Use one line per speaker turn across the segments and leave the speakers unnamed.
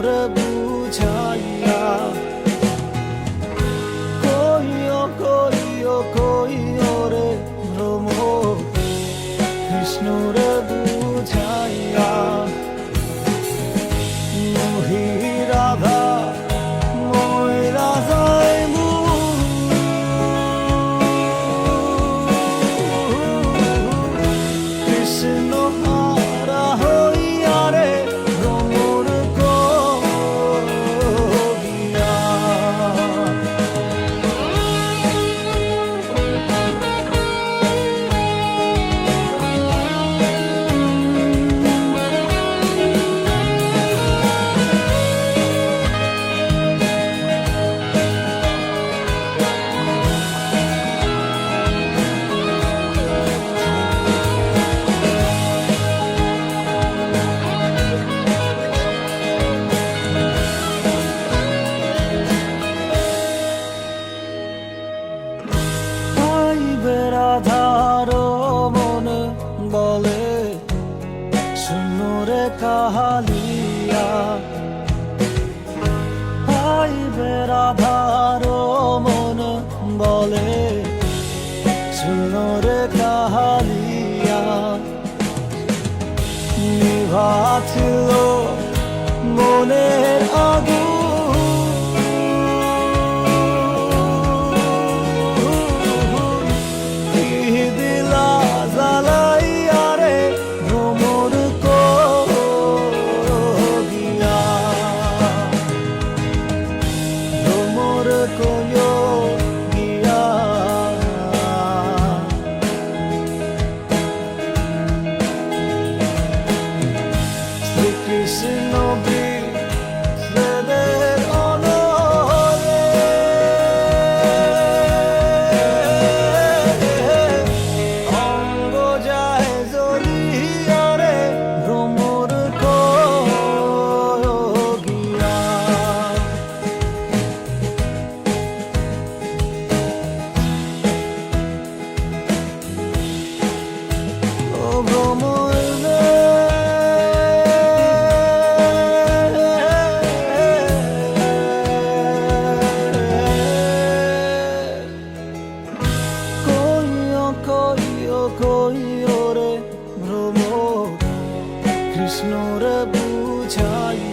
মোর বুঝাইয়া কইও কইও কইও রে ভ্রম কৃষ্ণ পাইয়া হইবে রাধার বলে ছিল মনের আগে কইরে ভ্রম? কৃষ্ণ রে বুঝাই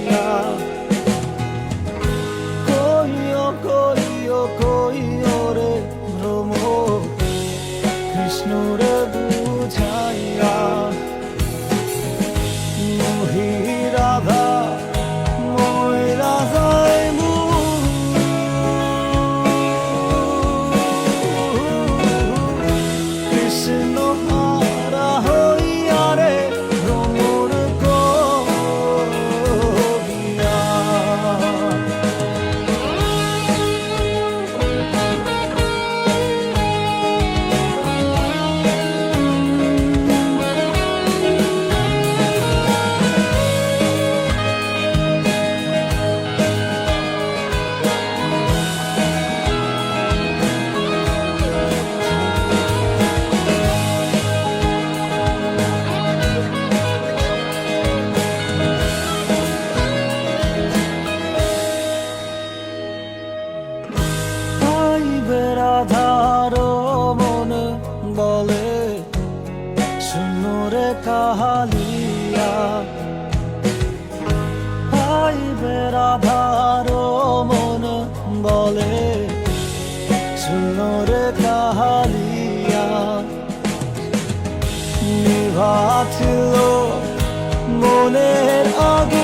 বাঁচল মনের আগে